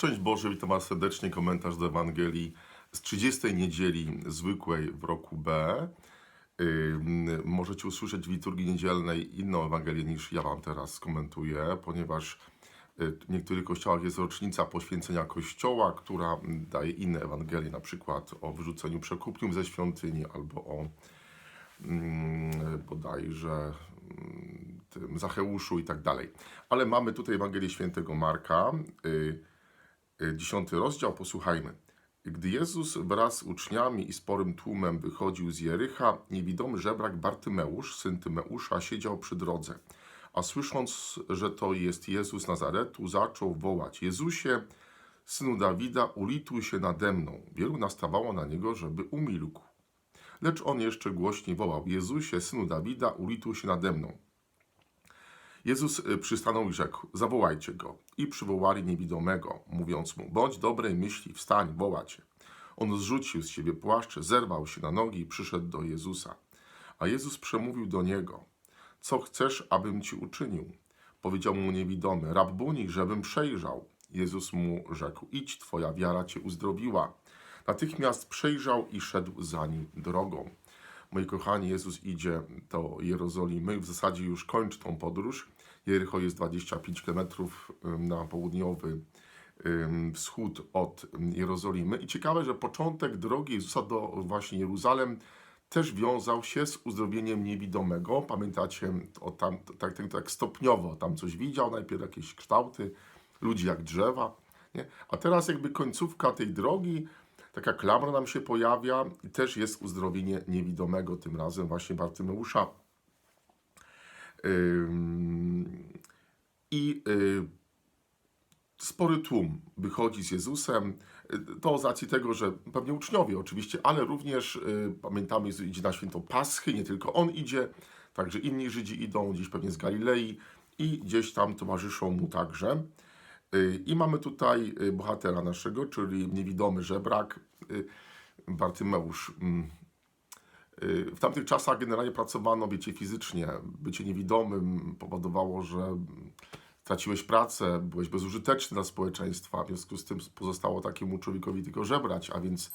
Cześć Boże, witam Was serdecznie. Komentarz do Ewangelii z 30 niedzieli zwykłej w roku B. Możecie usłyszeć w liturgii niedzielnej inną Ewangelię niż ja Wam teraz skomentuję, ponieważ y, w niektórych kościołach jest rocznica poświęcenia kościoła, która daje inne Ewangelie, na przykład o wyrzuceniu przekupniów ze świątyni albo o bodajże tym Zacheuszu i tak dalej. Ale mamy tutaj Ewangelię świętego Marka. Yy, 10 rozdział, posłuchajmy. Gdy Jezus wraz z uczniami i sporym tłumem wychodził z Jericha, niewidomy żebrak Bartymeusz, syn Tymeusza, siedział przy drodze. A słysząc, że to jest Jezus Nazaretu, zaczął wołać: Jezusie, synu Dawida, ulituj się nade mną. Wielu nastawało na niego, żeby umilkł. Lecz on jeszcze głośniej wołał: Jezusie, synu Dawida, ulituj się nade mną. Jezus y, przystanął i rzekł: Zawołajcie go. I przywołali niewidomego, mówiąc mu: Bądź dobrej myśli, wstań, woła cię. On zrzucił z siebie płaszcz, zerwał się na nogi i przyszedł do Jezusa. A Jezus przemówił do niego: Co chcesz, abym ci uczynił? Powiedział mu niewidomy: Rabbuni, żebym przejrzał. Jezus mu rzekł: Idź, twoja wiara cię uzdrowiła. Natychmiast przejrzał i szedł za nim drogą. Moi kochani, Jezus idzie do Jerozolimy, w zasadzie już kończy tą podróż. Jericho jest 25 km na południowy wschód od Jerozolimy. I ciekawe, że początek drogi Jezusa do właśnie Jeruzalem też wiązał się z uzdrowieniem niewidomego. Pamiętacie, o tam, tak, tak, tak stopniowo tam coś widział, najpierw jakieś kształty, ludzi jak drzewa. Nie? A teraz jakby końcówka tej drogi, taka klamra nam się pojawia i też jest uzdrowienie niewidomego, tym razem właśnie Bartymeusza. Ym, I y, spory tłum wychodzi z Jezusem. To z racji tego, że pewnie uczniowie oczywiście, ale również y, pamiętamy, Jezus idzie na święto Paschy, nie tylko on idzie, także inni Żydzi idą gdzieś pewnie z Galilei i gdzieś tam towarzyszą mu także. Y, I mamy tutaj y, bohatera naszego, czyli niewidomy żebrak, y, Bartymeusz. Mm. W tamtych czasach generalnie pracowano, wiecie, fizycznie. Bycie niewidomym powodowało, że traciłeś pracę, byłeś bezużyteczny dla społeczeństwa, w związku z tym pozostało takiemu człowiekowi tylko żebrać, a więc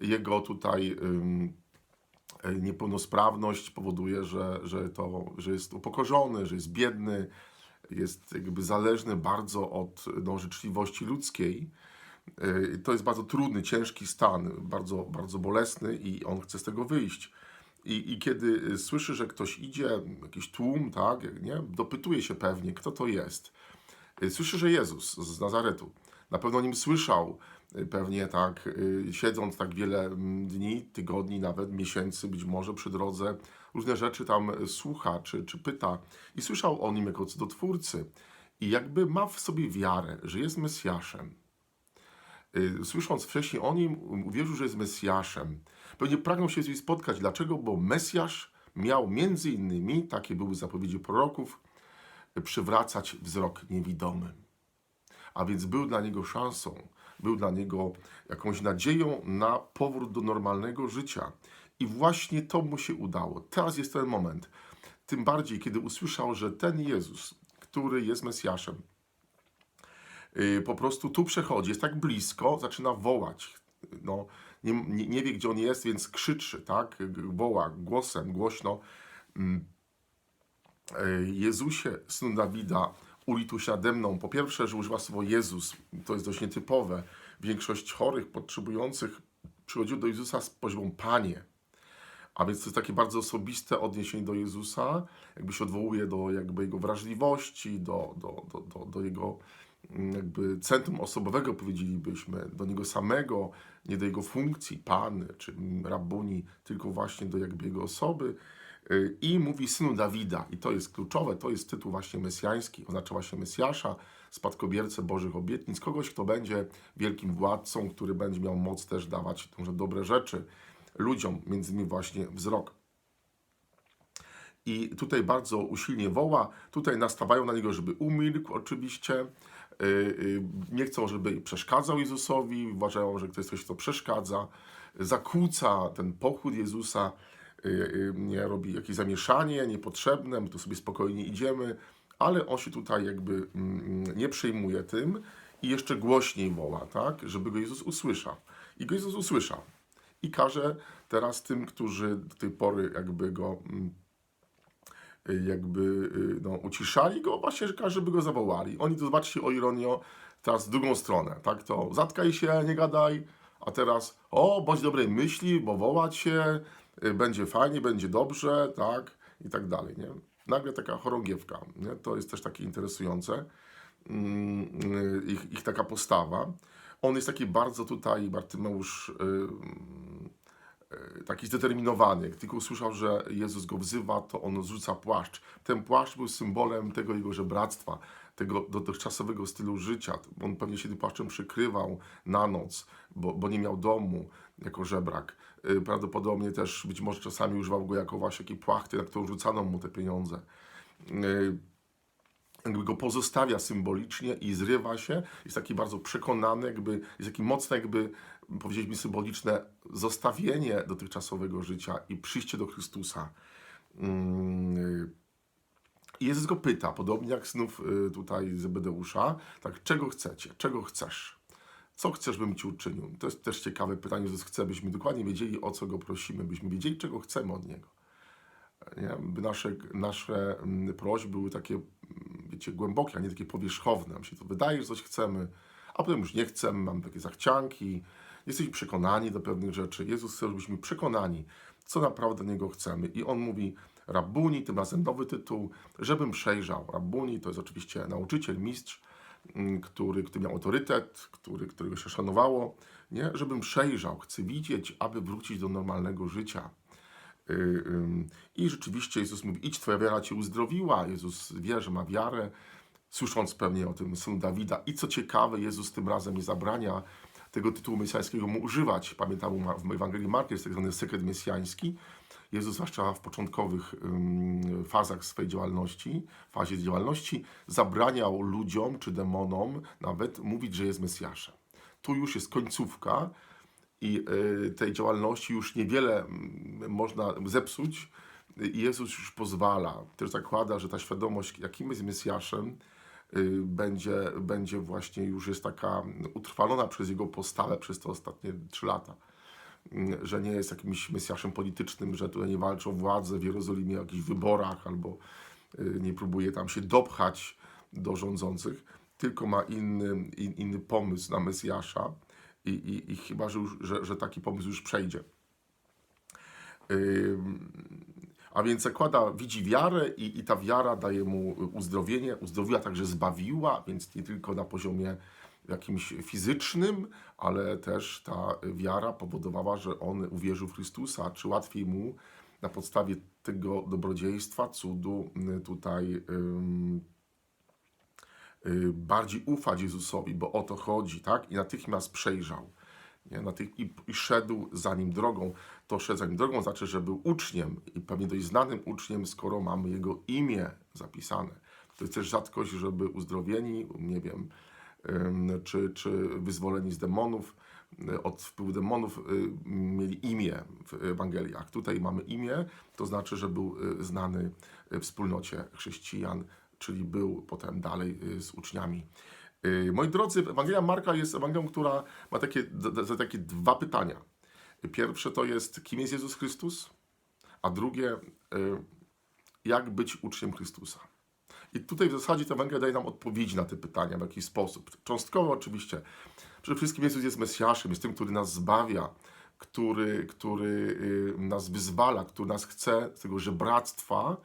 jego tutaj niepełnosprawność powoduje, że, że, to, że jest upokorzony, że jest biedny, jest jakby zależny bardzo od no, życzliwości ludzkiej. Yy, To jest bardzo trudny, ciężki stan, bardzo, bardzo bolesny i on chce z tego wyjść. I, I kiedy y, słyszy, że ktoś idzie, jakiś tłum, tak, nie? dopytuje się pewnie, kto to jest. Y, Słyszy, że Jezus z Nazaretu. Na pewno o nim słyszał, pewnie tak, y, siedząc tak wiele mm, dni, tygodni, nawet miesięcy, być może przy drodze, różne rzeczy tam y, słucha czy, czy pyta. I słyszał o nim jako cudotwórcy. I jakby ma w sobie wiarę, że jest Mesjaszem. Y, Słysząc wcześniej o nim, uwierzył, że jest Mesjaszem. Pewnie pragnął się z nim spotkać. Dlaczego? Bo Mesjasz miał między innymi, takie były zapowiedzi proroków, y, przywracać wzrok niewidomym. A więc był dla niego szansą, był dla niego jakąś nadzieją na powrót do normalnego życia. I właśnie to mu się udało. Teraz jest ten moment. Tym bardziej, kiedy usłyszał, że ten Jezus, który jest Mesjaszem, y, po prostu tu przechodzi, jest tak blisko, zaczyna wołać. No, nie, nie, wie, gdzie on jest, więc krzyczy, tak? Woła głosem, głośno. Mm, y, Jezusie, synu Dawida, ulituj się nade mną. Po pierwsze, że używa słowa Jezus, to jest dość nietypowe. Większość chorych, potrzebujących przychodził do Jezusa z prośbą Panie. A więc to jest takie bardzo osobiste odniesienie do Jezusa, jakby się odwołuje do jakby jego wrażliwości, do, do, do, do, do jego mm, jakby centrum osobowego, powiedzielibyśmy, do niego samego, nie do jego funkcji, Pan czy Rabbuni, tylko właśnie do jakby jego osoby. Y, I mówi synu Dawida, i to jest kluczowe, to jest tytuł właśnie mesjański, oznacza właśnie Mesjasza, spadkobiercę Bożych obietnic, kogoś, kto będzie wielkim władcą, który będzie miał moc też dawać może dobre rzeczy ludziom, między innymi właśnie wzrok. I tutaj bardzo usilnie woła, tutaj nastawają na niego, żeby umilkł oczywiście, Yy, yy, nie chcą, żeby przeszkadzał Jezusowi, uważają, że to jest coś, co przeszkadza, zakłóca ten pochód Jezusa, nie robi jakieś zamieszanie niepotrzebne, my tu sobie spokojnie idziemy, ale on się tutaj jakby mm, nie przejmuje tym i jeszcze głośniej woła, tak, żeby go Jezus usłyszał. I go Jezus usłyszał. I każe teraz tym, którzy do tej pory jakby go mm, y, jakby y, no, uciszali go, właśnie każe, żeby go zawołali. Oni to zobaczcie o ironio, teraz w drugą stronę, tak, to zatkaj się, nie gadaj, a teraz o, bądź dobrej myśli, bo wołać się, y, będzie fajnie, będzie dobrze, tak, i tak dalej, nie. Nagle taka chorągiewka, nie? to jest też takie interesujące, mm, y, ich, ich taka postawa. On jest taki bardzo tutaj, Bartymeusz, y, y, taki zdeterminowany. Jak tylko usłyszał, że Jezus go wzywa, to on zrzuca płaszcz. Ten płaszcz był symbolem tego jego żebractwa, tego dotychczasowego stylu życia. On pewnie się tym płaszczem przykrywał na noc, bo, bo nie miał domu jako żebrak. Y, Prawdopodobnie też być może czasami używał go jako właśnie takiej płachty, na którą rzucano mu te pieniądze. Y, jakby go pozostawia symbolicznie i zrywa się, jest taki bardzo przekonany, jakby, jest taki mocne jakby, powiedzieliśmy symboliczne, zostawienie dotychczasowego życia i przyjście do Chrystusa. I Jezus go pyta, podobnie jak znów y, tutaj Zebedeusza, tak, czego chcecie, czego chcesz? Co chcesz, bym Ci uczynił? To jest też ciekawe pytanie, Jezus chce, byśmy dokładnie wiedzieli, o co Go prosimy, byśmy wiedzieli, czego chcemy od Niego. Nie? By nasze, nasze mm, prośby były takie, mm, wiecie, głębokie, a nie takie powierzchowne. Nam się to wydaje, że coś chcemy, a potem już nie chcemy, mamy takie zachcianki, jesteśmy przekonani do pewnych rzeczy. Jezus chce, żebyśmy przekonani, co naprawdę Niego chcemy. I On mówi, Rabuni, tym razem nowy tytuł, żebym przejrzał. Rabuni to jest oczywiście nauczyciel, mistrz, który, który miał autorytet, który, którego się szanowało, nie? żebym przejrzał, chcę widzieć, aby wrócić do normalnego życia. Y, I rzeczywiście Jezus mówi, idź, twoja wiara cię uzdrowiła. Jezus wie, że ma wiarę, słysząc pewnie o tym synu Dawida. I co ciekawe, Jezus tym razem nie zabrania tego tytułu mesjańskiego mu używać. Pamiętam w Ewangelii Marka jest tak zwany sekret mesjański. Jezus, zwłaszcza w początkowych fazach swojej działalności, fazie działalności, zabraniał ludziom czy demonom nawet mówić, że jest Mesjaszem. Tu już jest końcówka, i y, tej działalności już niewiele mm, można zepsuć. Jezus już pozwala, też zakłada, że ta świadomość, jakim jest Mesjaszem, y, będzie, będzie właśnie już jest taka utrwalona przez Jego postawę przez te ostatnie trzy lata. Że nie jest jakimś Mesjaszem politycznym, że tutaj nie walczy o władzę w Jerozolimie, o jakichś wyborach, albo y, nie próbuje tam się dopchać do rządzących, tylko ma inny, in, inny pomysł na Mesjasza i, i, i chyba, że, już, że, że taki pomysł już przejdzie. A więc zakłada, widzi wiarę i, i ta wiara daje mu uzdrowienie. Uzdrowiła także zbawiła, więc nie tylko na poziomie jakimś fizycznym, ale też ta wiara powodowała, że on uwierzył w Chrystusa, czy łatwiej mu na podstawie tego dobrodziejstwa, cudu y, tutaj ym, y, bardziej ufać Jezusowi, bo o to chodzi, tak? I natychmiast przejrzał. Nie? Natych- i, I szedł za nim drogą. To szedł za nim drogą znaczy, że był uczniem i pewnie dość znanym uczniem, skoro mamy jego imię zapisane. To jest też rzadkość, żeby uzdrowieni, nie wiem, czy, czy wyzwoleni z demonów, y, od wpływu demonów y, mieli imię w Ewangeliach. Tutaj mamy imię, to znaczy, że był y, znany w wspólnocie chrześcijan, czyli był potem dalej z uczniami. Moi drodzy, Ewangelia Marka jest Ewangelią, która ma takie, takie dwa pytania. Pierwsze to jest, kim jest Jezus Chrystus? A drugie, jak być uczniem Chrystusa? I tutaj w zasadzie ta Ewangelia daje nam odpowiedzi na te pytania w jakiś sposób. Cząstkowo oczywiście. Przede wszystkim Jezus jest Mesjaszem, jest tym, który nas zbawia, który, który y, nas wyzwala, który nas chce z tego żebractwa,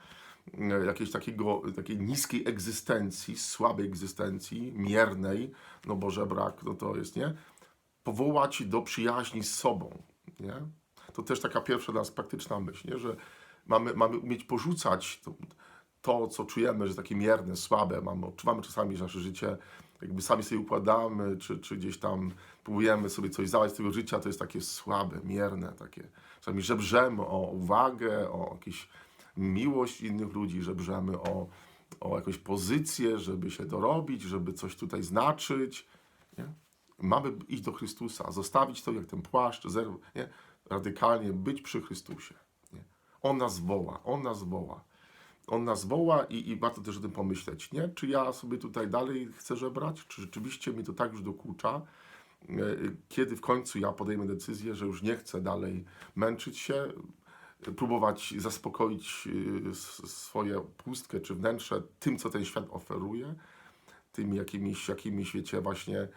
y, jakiejś takiego, takiej niskiej egzystencji, słabej egzystencji, miernej, no bo żebrak no to jest, nie? Powołać do przyjaźni z sobą, nie? To też taka pierwsza dla nas praktyczna myśl, nie? że mamy, mamy umieć porzucać to, to, co czujemy, że takie mierne, słabe, mamy, odczuwamy czasami, że nasze życie jakby sami sobie układamy, czy, czy gdzieś tam próbujemy sobie coś załatwić z tego życia, to jest takie słabe, mierne, takie, czasami żebrzemy o uwagę, o jakąś miłość innych ludzi, żebrzemy o, o jakąś pozycję, żeby się dorobić, żeby coś tutaj znaczyć, nie? Mamy iść do Chrystusa, zostawić to jak ten płaszcz, zerw, nie? radykalnie być przy Chrystusie. Nie? On nas woła, On nas woła. On nas woła i, i warto też o tym pomyśleć, nie? Czy ja sobie tutaj dalej chcę żebrać, czy rzeczywiście mi to tak już dokucza, e, kiedy w końcu ja podejmę decyzję, że już nie chcę dalej męczyć się, próbować zaspokoić s- swoje pustkę czy wnętrze tym, co ten świat oferuje, tymi jakimiś, jakimiś wiecie, właśnie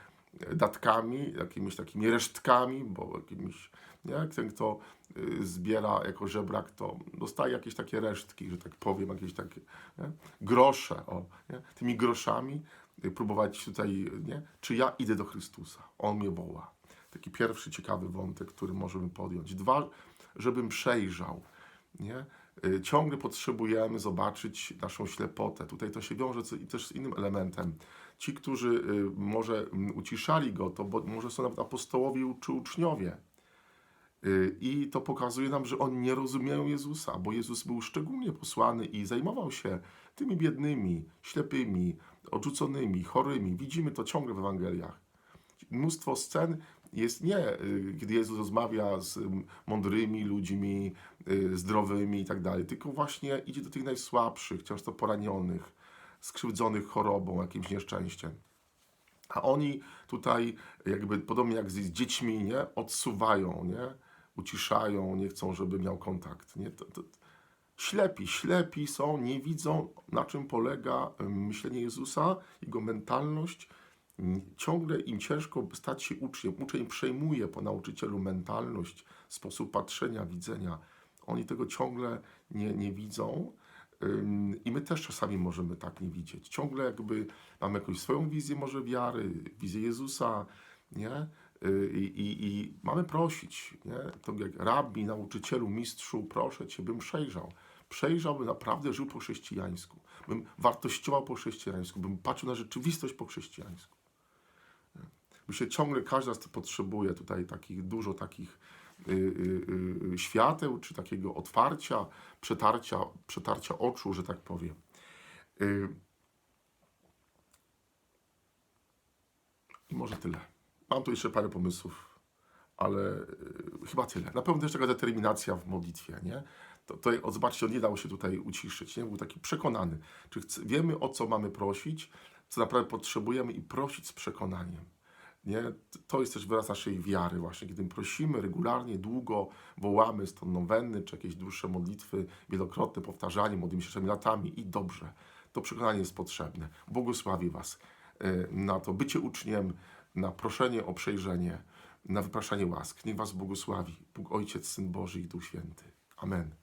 datkami, jakimiś takimi resztkami, bo jakimiś, nie, ten, kto y, zbiera jako żebrak, to dostaje jakieś takie resztki, że tak powiem, jakieś takie nie? grosze, o, nie? tymi groszami y, próbować tutaj, nie? czy ja idę do Chrystusa, On mnie woła. Taki pierwszy ciekawy wątek, który możemy podjąć. Dwa, żebym przejrzał, nie? Y, Ciągle potrzebujemy zobaczyć naszą ślepotę. Tutaj to się wiąże też z innym elementem. Ci, którzy może uciszali go, to może są nawet apostołowie czy uczniowie. Y, I to pokazuje nam, że oni nie rozumieją Jezusa, bo Jezus był szczególnie posłany i zajmował się tymi biednymi, ślepymi, odrzuconymi, chorymi. Widzimy to ciągle w Ewangeliach. Mnóstwo scen jest nie, y, kiedy Jezus rozmawia z mądrymi ludźmi, y, zdrowymi i tak dalej, tylko właśnie idzie do tych najsłabszych, często poranionych, skrzywdzonych chorobą, jakimś nieszczęściem. A oni tutaj, jakby podobnie jak z dziećmi, nie, odsuwają, nie, uciszają, nie chcą, żeby miał kontakt. Nie? To, to, ślepi, ślepi są, nie widzą, na czym polega myślenie Jezusa, jego mentalność. Ciągle im ciężko stać się uczniem. Uczeń przejmuje po nauczycielu mentalność, sposób patrzenia, widzenia. Oni tego ciągle nie, nie widzą. I my też czasami możemy tak nie widzieć. Ciągle jakby mamy jakąś swoją wizję może wiary, wizję Jezusa, nie? Y, I, i, i mamy prosić, nie? To jak rabbi, nauczycielu, mistrzu, proszę Cię, bym przejrzał. Przejrzał, bym naprawdę żył po chrześcijańsku. Bym wartościował po chrześcijańsku. Bym patrzył na rzeczywistość po chrześcijańsku. Myślę, ciągle każda z potrzebuje tutaj takich, dużo takich y, y, y, świateł, czy takiego otwarcia, przetarcia, przetarcia oczu, że tak powiem. Y, I może tyle. Mam tu jeszcze parę pomysłów, ale y, chyba tyle. Na pewno też taka determinacja w modlitwie, nie? To, o, zobaczcie, on nie dał się tutaj uciszyć, nie? Był taki przekonany. Czy wiemy, o co mamy prosić, co naprawdę potrzebujemy i prosić z przekonaniem. Nie? To jest też wyraz naszej wiary właśnie, kiedy prosimy regularnie, długo, wołamy z tą nowenny, czy jakieś dłuższe modlitwy, wielokrotne powtarzanie, modlimy się latami i dobrze. To przekonanie jest potrzebne. Błogosławi Was y, na to bycie uczniem, na proszenie o przejrzenie, na wypraszanie łask. Niech Was błogosławi Bóg Ojciec, Syn Boży i Duch Święty. Amen.